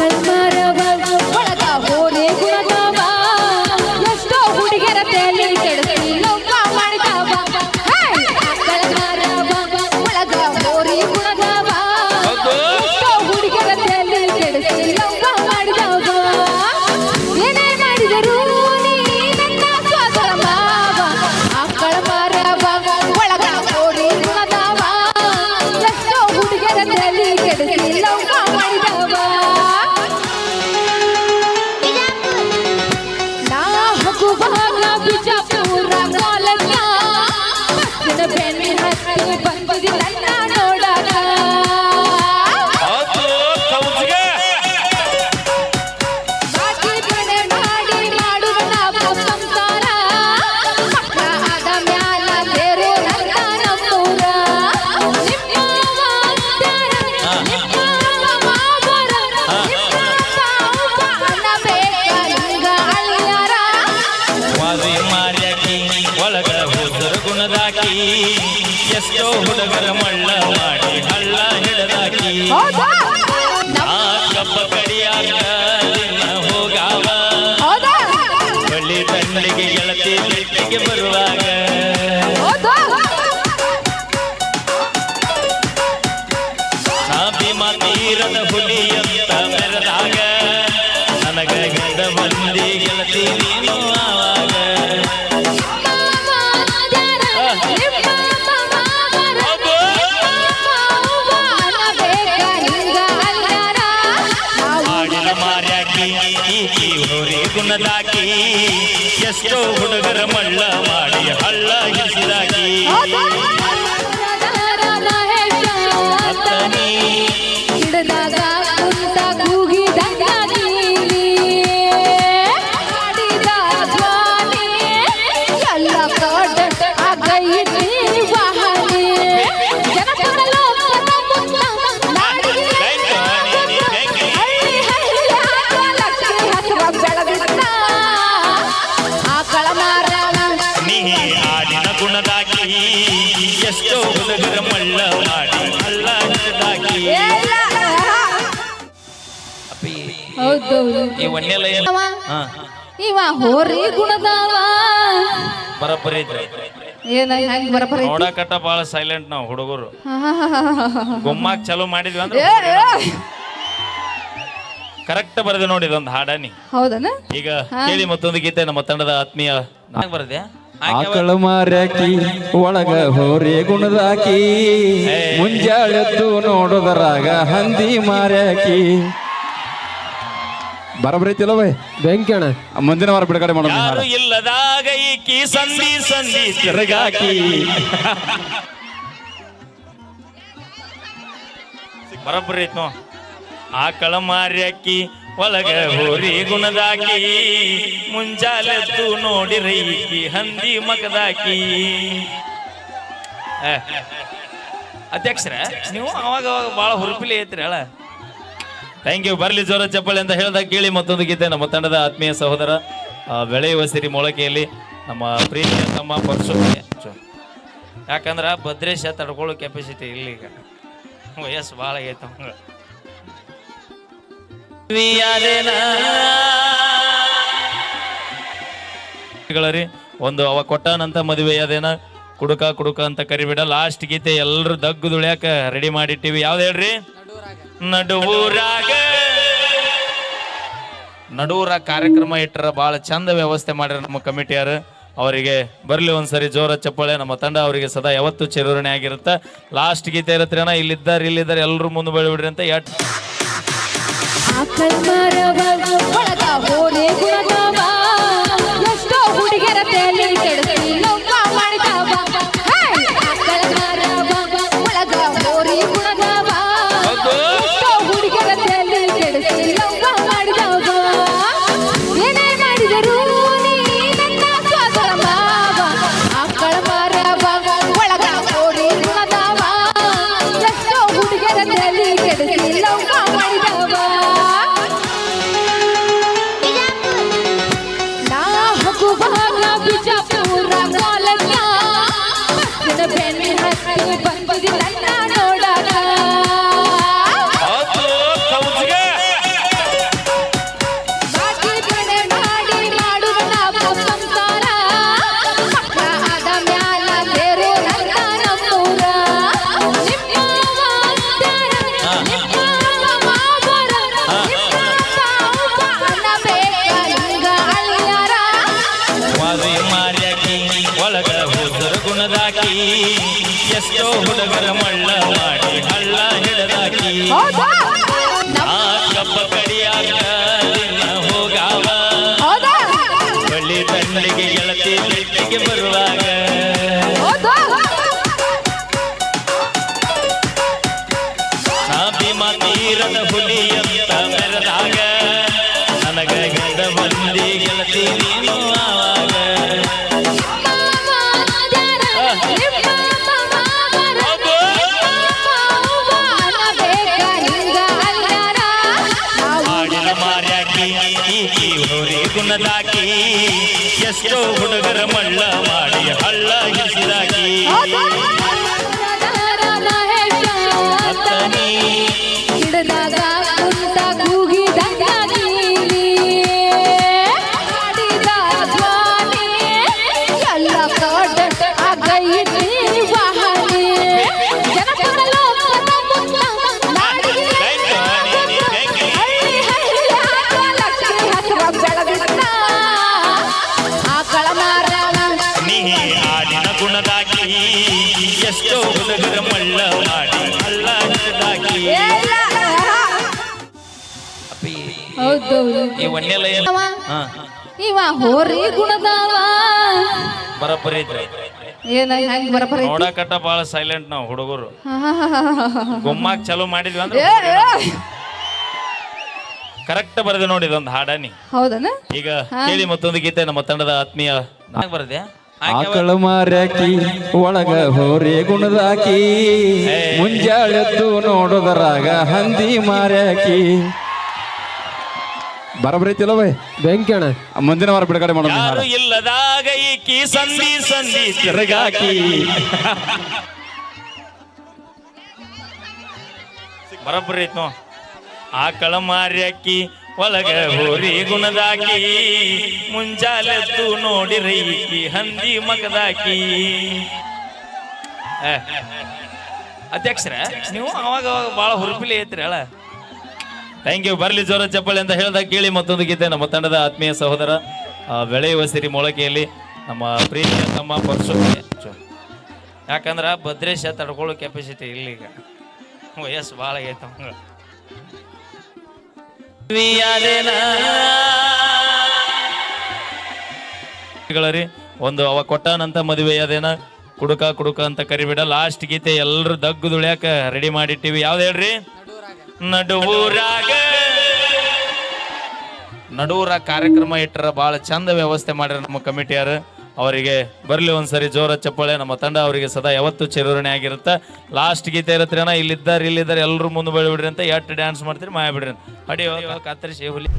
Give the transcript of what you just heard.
ಆಕಳ ಮರವ ಒಳಗ ಹೋರೆ ಗುಣದವ ಎಷ್ಟೋ ಹುಡುಗರ ಮಳ್ಳ ಮಾಡಿ ಹಳ್ಳ ಹಿಡದಾಕಿ? ಆ ಕಬ್ಬ ಕಡಿಯಾಗ ಹೋಗಾವ? ಬಳ್ಳಿ ದಂಡಿಗೆ ಗೆಳತಿ ಬೆಟ್ಟಿಗೆ ಬರುವಾಗ ಹೌದಾ? ನಾ ಭೀಮಾ ತೀರದ ಹುಲಿ ಅಂತ ಮೆರೆದಾಗ ನನಗ ಗಂಡ ಮಂದಿ ಗೆಳತಿ ನೀನು ಆವಾಗ ಎಷ್ಟೋ ಹುಡುಗರ ಮಳ್ಳ ಮಾಡಿ ಹಳ್ಳ ಹಿಡಿಸಿದಾಗಿ ಆಕಳ ನೀ ಆಡಿನ ಗುಣದಾಗಿ ಎಷ್ಟೋ ಹುಡುಗರ ಮಳ್ಳ ಮಾಡಿ ಹಳ್ಳ ಹಿಡಿದಾಕಿ ಅಪ್ಪಿ ಹೌದು ಈ ಒನ್ನೆಲ್ಲ ಏನ್ ಹಾ. ಇವ ಹೋರಿ ಗುಣದಾವ. ಬರಬ್ಬರಿ ಐತ್ರಿ ಏನ ಹೆಂಗ್ ಬರಬರ ನೋಡಕಟ್ಟ ಬಾಳ ಸೈಲೆಂಟ್ ನಾವು ಹುಡುಗರು. ಗುಮ್ಮಾಕ್ ಚಲೋ ಮಾಡಿದ್ವಿ ಅಂದ್ರೆ ಕರೆಕ್ಟ್ ಬರದೆ ನೋಡಿ ಇದೊಂದು ಹಾಡನಿ. ಹೌದನ? ಈಗ ಕೇಳಿ ಮತ್ತೊಂದು ಗೀತೆ ನಮ್ಮ ತಂಡದ ಆತ್ಮೀಯ ನನಗೆ ಬರದೆ ಆಕಳ ಮಾರ್ಯಾಕಿ ಒಳಗ ಹೋರಿ ಗುಣದಾಕಿ. ಮುಂಜಾಳೆದ್ದು ನೋಡೋದರಾಗ ಹಂದಿ ಮಾರ್ಯಾಕಿ. ಬರಬರೈತಿಲ್ಲ ಬೈ ಬೆಂಕಣ ಮುಂದಿನ ವಾರ ಬಿಡುಗಡೆ ಮಾಡೋಣ ಇಲ್ಲ ಯಾರು. ಇಲ್ಲದಾಗ ಈಕಿ ಸಂಧಿ ಸಂಧಿ ತಿರುಗಾಕಿ. ಬರಬ್ಬರಿ ಐತ್ ನೋ ಆಕಳ ಮಾರ್ಯಾಕಿ ಒಳಗ ಹೋರಿ ಗುಣದಾಕಿ, ಮುಂಜಾಲೆದ್ದು ನೋಡಿ ಈಕಿ ಹಂದಿ ಮಗದಾಕಿ. ಅಧ್ಯಕ್ಷರ, ನೀವು ಅವಾಗ ಅವಾಗ ಭಾಳ ಹುರುಪಿಲಿ ಐತ್ರಿ ಅಳ ಥ್ಯಾಂಕ್ ಯು ಬರ್ಲಿ ಜೋರ ಚಪ್ಪಳಿ ಅಂತ ಹೇಳಿದಾಗ ಕೇಳಿ ಮತ್ತೊಂದು ಗೀತೆ ನಮ್ಮ ತಂಡದ ಆತ್ಮೀಯ ಸಹೋದರ ಬೆಳೆಯುವ ಸಿರಿ ಮೊಳಕೆಯಲ್ಲಿ ನಮ್ಮ ಪ್ರೀತಿಯ ತಮ್ಮ ಪರಶು ಯಾಕಂದ್ರೆ ಭದ್ರೇಶ ತಡ್ಕೊಳ್ಳೋ ಕೆಪಾಸಿಟಿ ಇಲ್ಲಿ ಈಗ ವಯಸ್ಸು ಭಾಳ ಆಗೈತೆ ಒಂದು ಅವ ಕೊಟ್ಟಾನಂತ ಮದುವೆ ಅದೇನ ಕುಡುಕ ಕುಡುಕ ಅಂತ ಕರಿಬಿಡ. ಲಾಸ್ಟ್ ಗೀತೆ ಎಲ್ಲರೂ ದಗ್ಗು ದುಳ್ಯಾಕ ರೆಡಿ ಮಾಡಿಟ್ಟಿವಿ. ಯಾವ್ದು ಹೇಳ್ರಿ? ನಡುವೂರಾಗ. ನಡುವರ ಕಾರ್ಯಕ್ರಮ ಇಟ್ಟರ ಬಹಳ ಚಂದ ವ್ಯವಸ್ಥೆ ಮಾಡ್ಯಾರ ನಮ್ಮ ಕಮಿಟಿಯರು ಅವರಿಗೆ ಬರ್ಲಿ ಒಂದ್ಸರಿ ಜೋರ ಚಪ್ಪಾಳೆ. ನಮ್ಮ ತಂಡ ಅವರಿಗೆ ಸದಾ ಯಾವತ್ತು ಚಿರೂರಣೆ ಆಗಿರುತ್ತೆ ಲಾಸ್ಟ್ ಗೀತೆ ಇರತ್ರಿ ಅಣ್ಣ ಇಲ್ಲಿದ್ದಾರೆ ಇಲ್ಲಿದ್ದಾರೆ ಎಲ್ಲರೂ ಮುಂದೆ ಬೆಳಿಬಿಡ್ರಿ ಅಂತ ಎಟ್ ಆಕಳ ಮರವ ಒಳಗ ಹೋರೆ ಗುಣದವ ಎಷ್ಟೋ ಹುಡುಗರ ಮಳ್ಳ ಮಾಡಿ ಹಳ್ಳ ಹಿಡದಾಕಿ. ಆ ಕಬ್ಬ ಕಡಿಯಾಗ ಹೋಗಾವ. ಬಳ್ಳಿ ತಣ್ಣಿಗೆ ಗೆಳತಿ ಬೆಟ್ಟಿಗೆ ಬರುವಾಗ ಎಷ್ಟೋ ಹುಡುಗರ ಮಳ್ಳ ಮಾಡಿ ಹಳ್ಳ ಹಿಡಿಸಿದಾಕಿ ಈ ಏನು ಅವ ಹಾ. ಇವ ಹೋರಿ ಗುಣದವ. ಬರಬ್ಬರಿ ಐತ್ರಿ. ಏನ ಹೆಂಗ್ ಬರಬರ ನೋಡಕಟ್ಟ ಬಾಳ ಸೈಲೆಂಟ್ ನಾವು ಹುಡುಗರು. ಗುಮ್ಮಾಕ್ ಚಲೋ ಮಾಡಿದ್ವಿ ಅಂದ್ರೆ ಕರೆಕ್ಟ್ ಬರದೆ ನೋಡಿ ಇದೊಂದು ಹಾಡಾನಿ. ಹೌದನ? ಈಗ ಕೇಳಿ ಮತ್ತೊಂದು ಗೀತೆ ನಮ್ಮ ತಂಡದ ಆತ್ಮೀಯ. ನಾಕ್ ಬರದೆ. ಆಕಳ ಮಾರ್ಯಾಕಿ ಒಳಗ ಹೋರಿ ಗುಣದಾಕಿ ಮುಂಜಾಳೆದ್ದು ನೋಡೋದರಾಗ ಹಂದಿ ಮಾರ್ಯಾಕಿ. ಬರಬರೈತಿಲ್ಲ ಬೈ ಬೆಂಕಿ ಅಣ್ಣ ಮುಂದಿನ ವಾರ ಬಿಡುಗಡೆ ಮಾಡೋಣ. ಈ ಯಾರು ಹಾಡು. ಇಲ್ಲದಾಗ ಈಕಿ ಸಂಧಿ ಸಂಧಿ ತಿರುಗಾಕಿ. ಬರಬ್ಬರಿ ಐತ್ ನೋ ಆಕಳ ಮಾರ್ಯಾಕಿ ಒಳಗ ಹೋರಿ ಗುಣದಾಕಿ. ಮುಂಜಾಲೆದ್ದು ನೋಡಿ ಈಕಿ ಹಂದಿ ಮಗದಾಕಿ. ಅಧ್ಯಕ್ಷರ ನೀವು ಅವಾಗ ಅವಾಗ ಭಾಳ ಹುರುಪಿಲಿ ಐತ್ರಿ ಅಲ್ಲ ಥ್ಯಾಂಕ್ ಯು ಬರಲಿ ಜೋರ ಚಪ್ಪಳಿ ಅಂತ ಹೇಳ್ದಾಗ ಕೇಳಿ ಮತ್ತೊಂದು ಗೀತೆ. ನಮ್ಮ ತಂಡದ ಆತ್ಮೀಯ ಸಹೋದರ ಬೆಳೆಯುವ ಸಿರಿ ಮೊಳಕೆಯಲ್ಲಿ ನಮ್ಮ ಪ್ರೀತಿಯ ತಮ್ಮ ಪರಶು ಯಾಕಂದ್ರೆ ಭದ್ರೇಶ ತಡ್ಕೊಳ್ಳೋ ಕೆಪಾಸಿಟಿ ಇಲ್ಲ ಈಗ. ವಯಸ್ಸು ಭಾಳ ಆಗೈತೆ ರೀ ಒಂದು ಅವ ಕೊಟ್ಟಾನಂತ ಮದುವೆ ಅದೇನ ಕುಡುಕ ಕುಡುಕ ಅಂತ ಕರಿಬಿಡ. ಲಾಸ್ಟ್ ಗೀತೆ ಎಲ್ಲರೂ ದಗ್ಗು ದುಳ್ಯಾಕ ರೆಡಿ ಮಾಡಿಟ್ಟಿವಿ. ಯಾವ್ದು ಹೇಳ್ರಿ? ನಡುವೂರಾಗ. ನಡೂರ ಕಾರ್ಯಕ್ರಮ ಇಟ್ಟರ ಬಹಳ ಚಂದ ವ್ಯವಸ್ಥೆ ಮಾಡ್ಯಾರ ನಮ್ಮ ಕಮಿಟಿಯರು ಅವರಿಗೆ ಬರ್ಲಿ ಒಂದ್ಸರಿ ಜೋರ ಚಪ್ಪಳೆ. ನಮ್ಮ ತಂಡ ಅವರಿಗೆ ಸದಾ ಯಾವತ್ತು ಚಿರೂರಣೆ ಆಗಿರುತ್ತೆ. ಲಾಸ್ಟ್ ಗೀತೆ ಇರತ್ರಿ ಅಣ್ಣ, ಇಲ್ಲಿದ್ದಾರೆ ಇಲ್ಲಿದ್ದಾರೆ, ಎಲ್ಲರೂ ಮುಂದೆ ಬೆಳಿಬಿಡ್ರಿ ಅಂತ ಎಷ್ಟು ಡ್ಯಾನ್ಸ್ ಮಾಡ್ತೀರಿ, ಮಾಯ ಬಿಡ್ರಿ ಅಡಿ ಕತ್ತರಿಸಿ ಹುಲಿ.